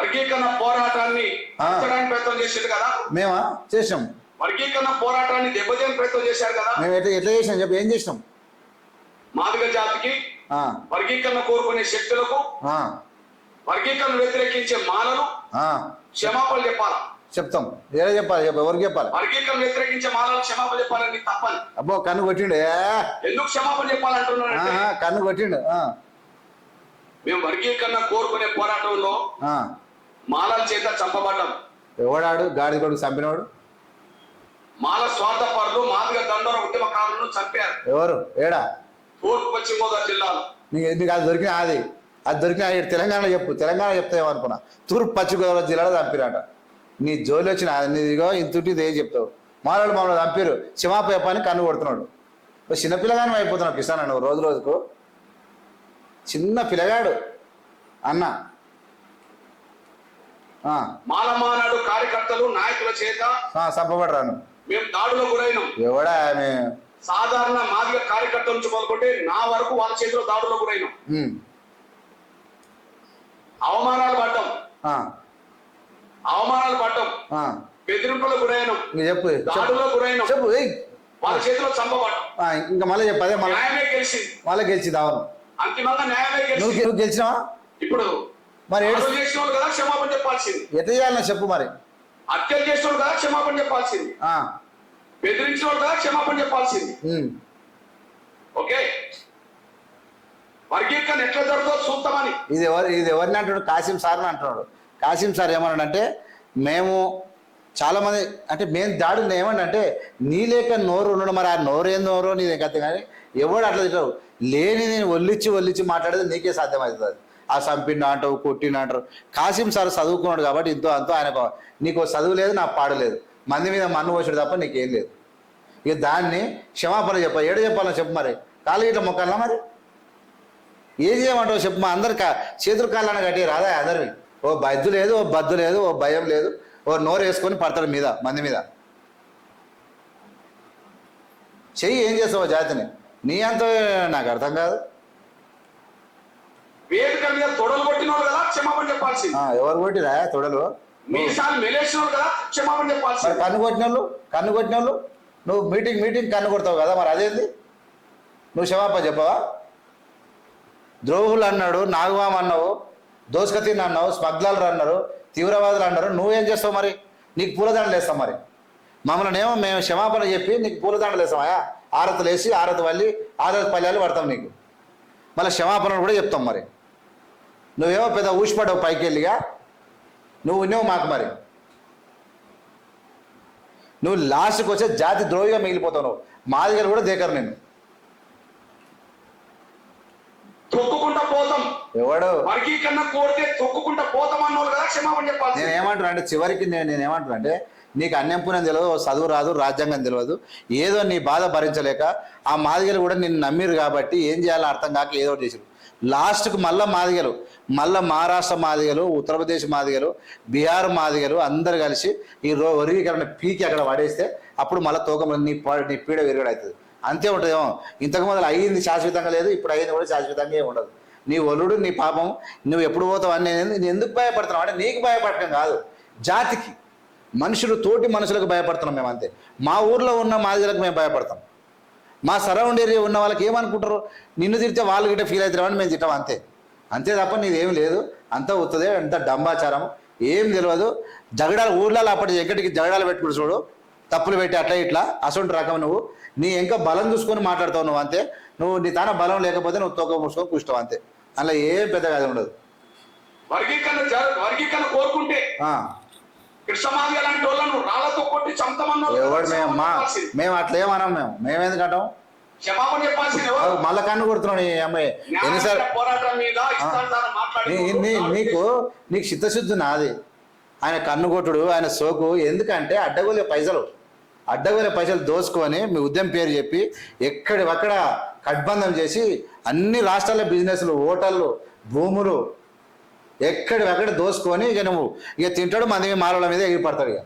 వర్గీకరణ పోరాటాన్ని ప్రయత్నం చేశారు కదా? మేమా? చేసినాం. వర్గీకరణ పోరాటాన్ని దెబ్బతీయని ప్రయత్నం చేశారు కదా? మేము ఎట్లా ఎట్లా చేసినాం? చెప్పి ఏం చేసినాం? మాదిగ జాతికి ఆ, వర్గీకరణ కోరుకునే శక్తులకు వర్గీకరణ వ్యతిరేకించే మాలను ఆ. క్షమాపణ చెప్పాలా? చెప్తాం. ఏదో చెప్పాలి? చెప్పు ఎవరికి చెప్పాలి? వర్గీకరణ వ్యతిరేకించే మాలను క్షమాపణ చెప్పాలని తప్పని. అబ్బో కన్ను కొట్టిండు ఎందుకు క్షమాపణ చెప్పాలంటున్నానంటే ఆహా, కన్ను కొట్టిండు మేము వర్గీకరణ కోరుకునే పోరాటంలో. మాలల చేత చంపబడ్డాం. ఎవడాడు? గాడి కొడుకు చంపినవాడు? మాల స్వార్థపరులు మాదిగ దండోర ఉద్యమకారులను చంపారు. ఎవరు? ఏడా? తూర్పు పశ్చిమ గోదావరి జిల్లాలో. నీకు నీకు అది దొరికిన అది. అది దొరికిన తెలంగాణ చెప్పు. తెలంగాణ చెప్తావు అనుకున్నా తూర్పు పశ్చిమ గోదావరి జిల్లాలో చంపిరాట. నీ జోలి వచ్చిన నీదిగో ఇంతుంటి ఏం చెప్తావు. మామూలు మమ్మల్ని చంపారు. చెప్పని కన్ను కొడుతున్నాడు. చిన్న పిల్లగానే అయిపోతున్నావు కిసాన్ నువ్వు రోజు రోజుకు. చిన్న పిల్లగాడు. అన్న మాలమానాడు కార్యకర్తలు నాయకుల చేత చంపబడరాను. మేము దాడులకు గురైనాం. ఎవడా సాధారణ మాదిగ కార్యకర్తల నుంచి మొదలుకుంటే నా వరకు వాళ్ళ చేతిలో దాడులకు గురైనాం. అవమానాలు పడ్డాం. ఆ, అవమానాలు పడ్డాం. ఆ. బెదిరింపులకు గురైనాం. చెప్పు దాడులకు గురైనాం. చెప్పు. వాళ్ళ చేతిలో చంపబడ్డాం. ఇంకా మళ్ళీ చెప్పు అదే మళ్ళీ. గెలిచింది. మళ్ళీ గెలిచింది అవును అంతిమంగా న్యాయమే నువ్వు గెలిచినావా? ఇప్పుడు మరి కదా క్షమాపణ చెప్పాల్సింది. ఎట్లా చేయాలన్నా చెప్పు మరి. హత్యలు చేసిన కదా క్షమాపణ చెప్పాల్సింది. బెదిరించిన వాళ్ళు కదా క్షమాపణ చెప్పాల్సింది. ఓకే? వర్గీకరణ ఎట్లా జరుగుతుందో చూస్తామని ఇది ఎవరు ఇది ఎవరిని అంటాడు కాసిం సార్ని అంటున్నాడు. కాసిం సార్ ఏమన్నాడంటే మేము చాలా మంది అంటే మేము దాడులు ఏమన్నంటే నీ లేక నోరు ఉండడం మరి ఆ నోరు ఏం నోరో నీ కథ కానీ ఎవడు అట్లా తింటావు లేని నేను ఒల్లిచ్చి ఒల్లిచ్చి మాట్లాడేది నీకే సాధ్యమవుతుంది. అది ఆ చంపిండు అంటావు కొట్టిండు అంటారు. కాసిం సార్ చదువుకున్నాడు కాబట్టి ఇంతో అంతో ఆయనకు నీకు చదువు లేదు నాకు పాడలేదు మంది మీద మన్ను వచ్చాడు తప్ప నీకేం లేదు. ఇక దాన్ని క్షమాపణ చెప్ప ఏడ చెప్పాలని చెప్పు మరి. కాలు ఇట్లా మొక్కాలా మరి? ఏం చేయమంటావు చెప్పు మా అందరు కా చేతులు కాళ్ళని కట్టి రాదా అందరివి? ఓ బద్దు లేదు ఓ బద్దు లేదు ఓ భయం లేదు ఓ నోరు వేసుకొని పడతాడు మీద మంది మీద. చెయ్యి ఏం చేస్తావు జాతిని? నీ అంత నాకు అర్థం కాదు. వేదిక మీద తొడలు కొట్టిన వాళ్ళు కదా క్షమాపణ చెప్పాల్సింది. ఎవరు కొట్టిరా తొడలు? మీసాలు మెలేసిన కదా క్షమాపణ చెప్పాల్సింది. కన్ను కొట్టిన వాళ్ళు కన్ను కొట్టిన వాళ్ళు నువ్వు మీటింగ్ మీటింగ్ కన్ను కొడతావు కదా మరి అదేంది? నువ్వు క్షమాపణ చెప్పవా? ద్రోహులు అన్నాడు నాగవాం అన్నావు దోసుకతీన్ అన్నావు స్మగ్లర్లు అన్నారు తీవ్రవాదులు అన్నారు నువ్వేం చేస్తావు మరి? నీకు పూలదండలు వేస్తాం మరి. మమ్మల్ని ఏమో మేము క్షమాపణ చెప్పి నీకు పూలదండలు వేస్తామా ఆరతులు వేసి ఆరతి వల్లి ఆరతి పల్లెలు పడతాం నీకు. మళ్ళీ క్షమాపణలు కూడా చెప్తాం మరి. నువ్వేమో పెద్ద ఊసిపడ్డావు పైకి వెళ్ళిగా నువ్వు ఉన్నావు మాకు మరి. నువ్వు లాస్ట్కి వచ్చే జాతి ద్రోహిగా మిగిలిపోతావు నువ్వు. మా దగ్గర కూడా దేకరు నేను తొక్కుకుంటా పోతాం. ఎవడు? వర్గీకరణ కోరితే తొక్కుకుంటా పోతాం అన్నోళ్ళు కదా క్షమాపణ నేను ఏమంటున్నా అంటే చివరికి నేను నేను ఏమంటున్నా అంటే నీకు అన్యం పుణ్యం తెలియదు చదువు రాదు రాజ్యాంగం తెలియదు. ఏదో నీ బాధ భరించలేక ఆ మాదిగలు కూడా నిన్ను నమ్మిరు కాబట్టి ఏం చేయాలో అర్థం కాక ఏదో ఒకటి చేసారు. లాస్ట్కు మళ్ళా మాదిగలు మళ్ళా మహారాష్ట్ర మాదిగలు ఉత్తరప్రదేశ్ మాదిగలు బీహార్ మాదిగలు అందరు కలిసి ఈ రో వర్గీకరణ పీకి అక్కడ పడేస్తే అప్పుడు మళ్ళీ తూకం నీ నీ పీడ విరగడు అవుతుంది అంతే ఉంటుందేమో ఇంతకు ముందు అయ్యింది శాశ్వతంగా లేదు ఇప్పుడు అయ్యింది కూడా శాశ్వతంగా ఏమి ఉండదు. నీ ఒలుడు నీ పాపం నువ్వు ఎప్పుడు పోతావు అని నేను నేను ఎందుకు భయపడుతున్నావు? అంటే నీకు భయపడటం కాదు. జాతికి. మనుషులు తోటి మనుషులకు భయపడుతున్నాం మేము అంతే. మా ఊర్లో ఉన్న మాదిగలకు మేము భయపడతాం. మా సరౌండ్ ఏరియా ఉన్న వాళ్ళకి ఏమనుకుంటారు? నిన్ను తిరిగితే వాళ్ళు గిట్ట ఫీల్ అవుతారని మేము తిట్టాం అంతే. అంతే తప్ప నీదేం లేదు. అంతా వస్తుంది అంత డంబాచారం. ఏం తెలియదు జగడాలు ఊర్లలో అప్పటి ఎక్కడికి జగడాలు పెట్టుకుని చూడు. తప్పులు పెట్టి అట్లా ఇట్లా అసొంటి రకం నువ్వు. నీ ఇంకా బలం చూసుకొని మాట్లాడతావు నువ్వు అంతే. నువ్వు నీ తాన బలం లేకపోతే నువ్వు తోక మూసుకొని కూర్చుంటావు అంతే. అలా ఏం పెద్దగా ఉండదు. వర్గీకరణ వర్గీకరణ కోరుకుంటే ఆ, కృష్ణమాదిగ లాంటి వాళ్ళను రాళ్ళతో కొట్టి మేము? అట్లా ఏమన్నాం మేము? మేము ఎందుకంటాం మళ్ళా కన్ను కొడుతున్నాడు ఈ అమ్మాయి. ఎన్నిసార్లు? నీకు నీకు చిత్తశుద్ధి నాది. ఆయన కన్ను కొట్టుడు ఆయన సోకు. ఎందుకంటే అడ్డగోలే పైసలు. అడ్డగోలే పైసలు దోసుకొని మీ ఉద్యమం పేరు చెప్పి ఎక్కడివక్కడ కడ్బంధం చేసి అన్ని రాష్ట్రాల బిజినెస్లు హోటళ్ళు భూములు ఎక్కడివక్కడ దోసుకొని ఇక నువ్వు ఇక తింటాడు మంది మాలల మీద ఎగిరిపడతాడు ఇక.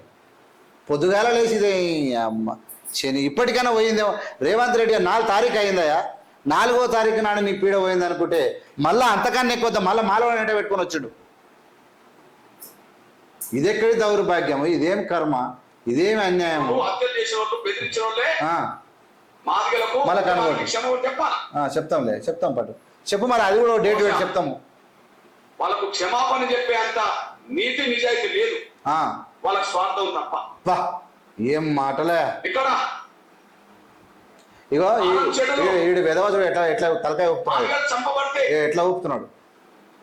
పొద్దుగాల లేచి ఇదే ఈ అమ్మ శని ఇప్పటికైనా పోయిందేమో. రేవంత్ రెడ్డి గారు నాలుగు తారీఖు అయిందయా నాలుగో తారీఖు నాడు నీ పీడ పోయింది అనుకుంటే మళ్ళీ అంతకన్నా ఎక్కువ మళ్ళీ మాలవాడు అంటే పెట్టుకొని వచ్చాడు. ఇదెక్కడి దౌర్భాగ్యము? ఇదేం కర్మ? ఇదేమి మాదిగలకు మళ్ళా ఆ, చెప్తాంలే చెప్తాం పట్టు చెప్పు మరి అది కూడా డేట్ పెట్టి చెప్తాము. వాళ్ళకు క్షమాపణ చెప్పే అంత నీతి నిజాయితీ లేదు. ఆ, వాళ్ళకి స్వార్థం తప్ప. ఏం మాటలే? ఇక్కడ. ఇగో ఈ- వెదవచుడు ఎట్లా ఎట్లా తలకాయ ఊపుతున్నాడు. ఎట్లా ఊపుతున్నాడు?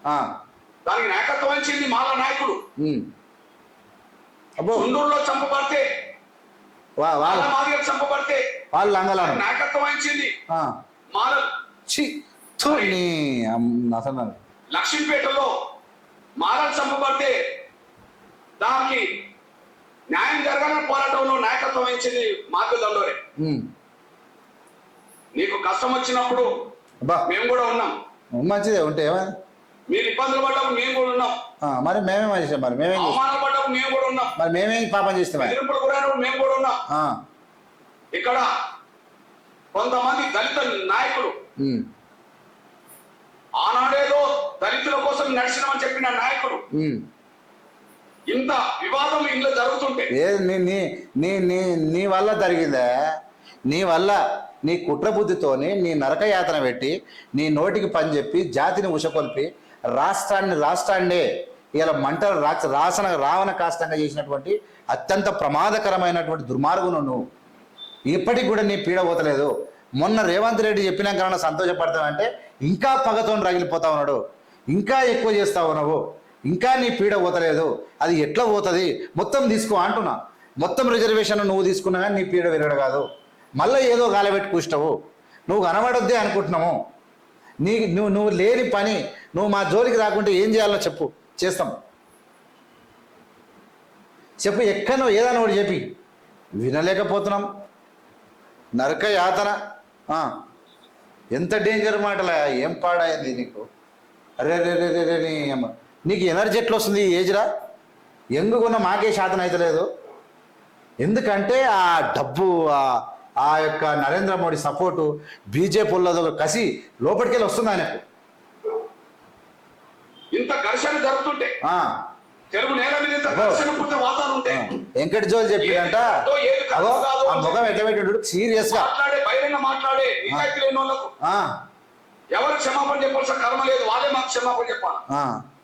ఆ, దానికి నాయకత్వం వహించింది మాల నాయకుడు. చుండూరులో చంపబడితే వా మాల వాళ్ళ చంపబడితే వాళ్ళు లంగలాను నాయకత్వం వహించింది అమ్- అసలు లక్ష్మీపేటలో మాలలు చంపబడితే దానికి న్యాయం జరగాలని పోరాటంలో నాయకత్వం వహించింది ఉమ్. నీకు కష్టం వచ్చినప్పుడు అబ్బా. మేము కూడా ఉన్నాం. మంచిదే ఉంటే మీరు ఇబ్బందులు పడ్డప్పుడు మేము కూడా ఉన్నాం. మరి మేమేం చేసాం మరి? మేమేం అవమానాలు పడ్డప్పుడు మేము కూడా ఉన్నాం. మరి మేమేం పాపం చేస్తాం బెదిరింపులు గురైనప్పుడు మేము కూడా ఉన్నాం. ఇక్కడ కొంతమంది దళిత నాయకులు నాయకులు ఉమ్. ఇంత వివాదం ఇంట్లో జరుగుతుంటే. ఏ నీ నీ నీ నీ నీ వల్ల జరిగిందా? నీ వల్ల నీ కుట్ర బుద్ధితోని నీ నరక యాతన పెట్టి నీ నోటికి పని చెప్పి జాతిని ఉషకొల్పి రాష్ట్రాన్ని రాష్ట్రాన్నే ఇలా మంటలు రాక్ష రాసన రావణ కాష్టంగా చేసినటువంటి అత్యంత ప్రమాదకరమైనటువంటి దుర్మార్గును నువ్వు. ఇప్పటికి కూడా నీ పీడ పోతలేదు. మొన్న రేవంత్ రెడ్డి చెప్పినాక సంతోషపడతావంటే ఇంకా పగతో రగిలిపోతా ఉన్నాడు. ఇంకా ఎక్కువ చేస్తావు నువ్వు. ఇంకా నీ పీడ పోతలేదు. అది ఎట్లా పోతుంది? మొత్తం తీసుకో అంటున్నా. మొత్తం రిజర్వేషన్ నువ్వు తీసుకున్నా కానీ నీ పీడ విరగడు కాదు. మళ్ళీ ఏదో గాలబెట్టి కూర్చున్నావు నువ్వు కనబడొద్దే అనుకుంటున్నాము. నీ నువ్వు నువ్వు లేని పని నువ్వు మా జోలికి రాకుంటే ఏం చేయాలో చెప్పు. చేస్తాం. చెప్పు ఎక్కడో ఏదైనా ఒకటి చెప్పి. వినలేకపోతున్నాం. నరక యాతన ఎంత డేంజర్ మాటలా ఏం పాడైంది నీకు? అరే రే రే రే రే నీ అమ్మ. నీకు ఎనర్జీ ఎట్లా వస్తుంది ఈ ఏజ్రా? ఎంగుకున్న మాకే శాతం అవుతలేదు ఎందుకంటే ఆ డబ్బు ఆ ఆ యొక్క నరేంద్ర మోడీ సపోర్టు బీజేపీ వాళ్ళది కసి లోపలికెళ్ళి వస్తుంది ఆయనకు. ఇంత ఘర్షణ జరుగుతుంటే తెలుగు నేల మీద వెంకట జోల్ చెప్పిండంట అగో ఆ ముఖం ఎట్లా పెట్టాడు? సీరియస్గా మాట్లాడే మాట్లాడే నిజాయితీ లేని వాళ్ళకు ఆ, ఎవరు క్షమాపణ చెప్పాల్సిన కర్మ లేదు. వాళ్ళే మాకు క్షమాపణ చెప్పాలి.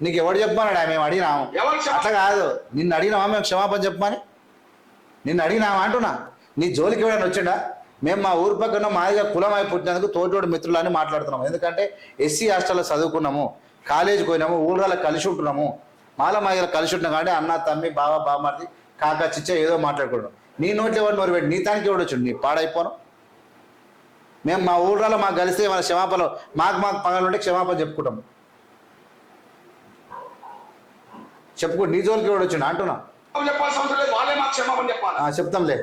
నీకు ఎవడు చెప్పమన్నాడా మేము అడిగినాము. ఎవరు అట్లా కాదు. నిన్ను అడిగినావా మేము క్షమాపణ చెప్పమని. నిన్ను అడిగినావా అంటున్నా. నీ జోలికి ఎవడైనా వచ్చిండా? మేము మా ఊరు పక్కన మాదిగా కులమై పుట్టినందుకు తోటోడు మిత్రులని మాట్లాడుతున్నాము. ఎందుకంటే ఎస్సీ హాస్టల్లో చదువుకున్నాము కాలేజీకి పోయినాము ఊళ్ళలో కలిసి ఉంటున్నాము. మాల మాదిగా కలిసి ఉంటున్నాం కాబట్టి అన్న తమ్మి బావ బామ్మర్ది కాకా చిచ్చ ఏదో మాట్లాడుకుంటాం నీ నోట్లో ఎవరు నోరు పెట్టి నీ తానికి ఎవడు వచ్చిండు? నీ పాడైపోను. మేము మా ఊళ్ళలో మాకు కలిస్తే మన క్షమాపణ మాకు మాకు పగలుంటే క్షమాపణ చెప్పుకుంటాం. చెప్పుకో నీ జోలికి ఎవడు వచ్చిండు? అంటున్నా. చెప్తాంలే.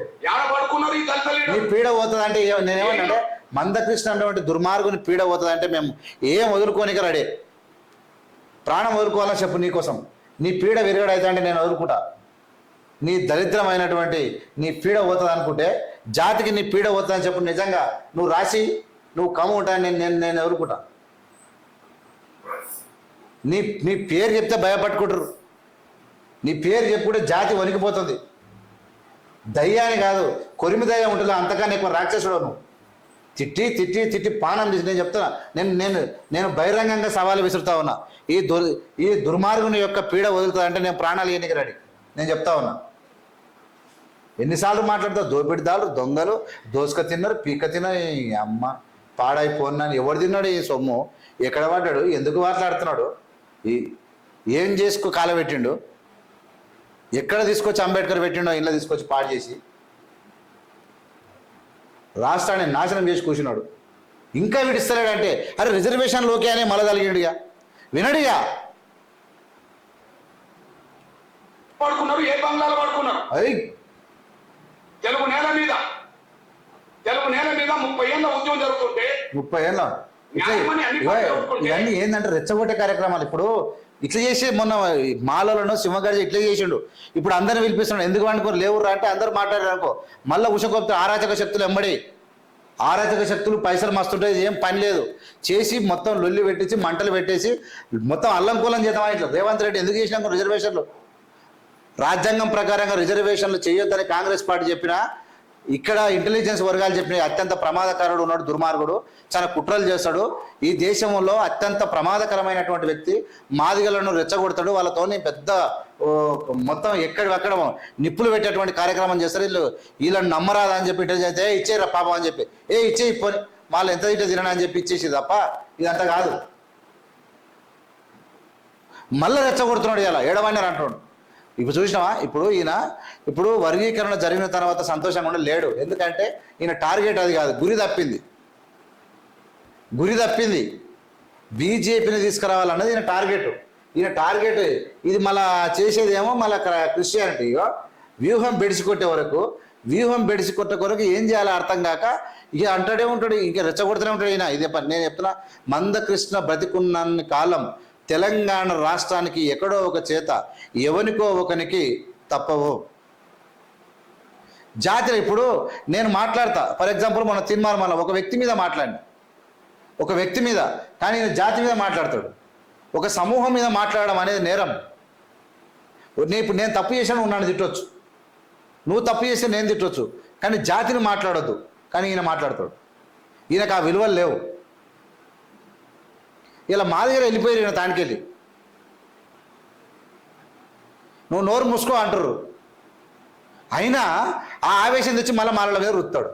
నీ పీడ పోతుంది అంటే నేనేమన్నా మందకృష్ణ అటువంటి దుర్మార్గుని పీడ పోతుంది అంటే మేము ఏం వదులుకోనిక రెడీ. ప్రాణం వదులుకోవాలని చెప్పు నీకోసం నీ పీడ విరగడైతే అంటే నేను వదులుకుంటా. నీ దరిద్రమైనటువంటి నీ పీడ పోతుంది అనుకుంటే జాతికి నీ పీడ వద్దని అని చెప్పు. నిజంగా నువ్వు రాసి నువ్వు కమ్ము ఉంటా నేను నేను నేను వదులుకుంటా నీ నీ పేరు చెప్తే భయపట్టుకుంటారు. నీ పేరు చెప్పుకుంటే జాతి వణికిపోతుంది. దయ్యాన్ని కాదు కొరిమి దయ్యం ఉంటుంది? అంతకన్నా ఎక్కువ రాక్షసుడు నువ్వు. తిట్టి తిట్టి తిట్టి పానం చేసి నేను చెప్తున్నా. నేను నేను నేను బహిరంగంగా సవాలు విసురుతా ఉన్నా. ఈ దుర్ ఈ దుర్మార్గుని యొక్క పీడ వదులుతా అంటే నేను ప్రాణాలు ఎన్నిక రెడీ నేను చెప్తా ఉన్నా. ఎన్నిసార్లు మాట్లాడతావు దోపిడిదాలు దొంగలు దోసుక తిన్నారు పీక ఈ అమ్మ పాడైపోన్నాను ఎవడు తిన్నాడు ఈ సొమ్ము? ఎక్కడ పడ్డాడు? ఎందుకు మాట్లాడుతున్నాడు? ఈ ఏం చేసుకో కాలబెట్టిండు ఎక్కడ తీసుకొచ్చి అంబేద్కర్ పెట్టిండో ఇళ్ళ తీసుకొచ్చి పాడు చేసి? రాష్ట్రాన్ని నాశనం చేసి కూర్చున్నాడు ఇంకా విడిస్తలేడంటే అరే రిజర్వేషన్ లోకే అనే మల తలిగిండుగా? వినడిగా? పడుకున్నారు ఏ బంగ్లాలో పడుకున్నారు? తెలుగు నేల మీద తెలుగు నేల మీద ముప్పై ఏళ్ళ ఉద్యమం జరుగుతుంటే ముప్పై ఏళ్ళ? ఇవన్నీ ఏంటంటే రెచ్చగొట్టే కార్యక్రమాలు. ఇప్పుడు ఇట్లా చేసి మొన్న మాలలను సింహగారి ఇట్లా చేసిండు. ఇప్పుడు అందరిని పిలిపిస్తున్నాడు. ఎందుకు అనుకోరు లేవురా అంటే అందరు మాట్లాడారు అనుకో. మళ్ళీ ఉషకొప్తే ఆరాచక శక్తులు ఎంబడి ఆరాచక శక్తులు పైసలు మస్తుంటాయి ఏం పని లేదు. చేసి మొత్తం లొల్లి పెట్టేసి మంటలు పెట్టేసి మొత్తం అల్లం కూలం చేద్దాం ఇట్లా. రేవంత్ రెడ్డి ఎందుకు చేసినాం రిజర్వేషన్లు? రాజ్యాంగం ప్రకారంగా రిజర్వేషన్లు చేయొద్దని కాంగ్రెస్ పార్టీ చెప్పినా ఇక్కడ ఇంటెలిజెన్స్ వర్గాలు చెప్పిన అత్యంత ప్రమాదకరుడు ఉన్నాడు దుర్మార్గుడు చాలా కుట్రలు చేస్తాడు. ఈ దేశంలో అత్యంత ప్రమాదకరమైనటువంటి వ్యక్తి మాదిగలను రెచ్చగొడతాడు. వాళ్ళతోని పెద్ద ఓ, మొత్తం ఎక్కడెక్కడ నిప్పులు పెట్టేటువంటి కార్యక్రమం చేస్తారు. వీళ్ళు వీళ్ళని నమ్మరాదా అని చెప్పి ఇంటెలిజెన్స్ ఏ ఇచ్చేయరా పాపం అని చెప్పి ఏ ఇచ్చే పోని. వాళ్ళు ఎంత తింటే తినని అని చెప్పి ఇచ్చేసి తప్ప ఇదంతా కాదు. మళ్ళీ రెచ్చగొడుతున్నాడు ఇలా ఏడవన్నారు అంటున్నాడు. ఇప్పుడు చూసినావా? ఇప్పుడు ఈయన ఇప్పుడు వర్గీకరణ జరిగిన తర్వాత సంతోషంగా ఉండే లేడు. ఎందుకంటే ఈయన టార్గెట్ అది కాదు. గురి తప్పింది. గురి తప్పింది. బీజేపీని తీసుకురావాలన్నది ఈయన టార్గెట్. ఈయన టార్గెట్ ఇది మళ్ళా చేసేదేమో మళ్ళా క్రిస్టియానిటీ. ఇగో వ్యూహం బెడిచికొట్టే వరకు వ్యూహం బెడిచికొట్టే కొరకు ఏం చేయాలో అర్థం కాక ఇక అంటాడే ఉంటాడు ఇంకా రెచ్చగొడుతూనే ఉంటాడు ఈయన. ఇదే పని నేను చెప్తున్నా మందకృష్ణ బ్రతికున్న కాలం తెలంగాణ రాష్ట్రానికి ఎక్కడో ఒక చేత ఎవనికో ఒకనికి తప్పవు. జాతిలో ఇప్పుడు నేను మాట్లాడతా. ఫర్ ఎగ్జాంపుల్ మన తిన్మార్మల ఒక వ్యక్తి మీద మాట్లాడిన ఒక వ్యక్తి మీద కానీ ఈయన జాతి మీద మాట్లాడతాడు. ఒక సమూహం మీద మాట్లాడడం అనేది నేరం. నేను ఇప్పుడు నేను తప్పు చేశాను నన్ను తిట్టొచ్చు. నువ్వు తప్పు చేస్తే నేను తిట్టొచ్చు. కానీ జాతిని మాట్లాడొద్దు. కానీ ఈయన మాట్లాడతాడు. ఈయనకు ఆ విలువలు లేవు. ఇలా మా దగ్గర వెళ్ళిపోయారు ఈయన తానికెళ్ళి నువ్వు నోరు మూసుకో అంటారు అయినా ఆ ఆవేశం తెచ్చి మళ్ళీ మాలల మీద రుత్తాడు.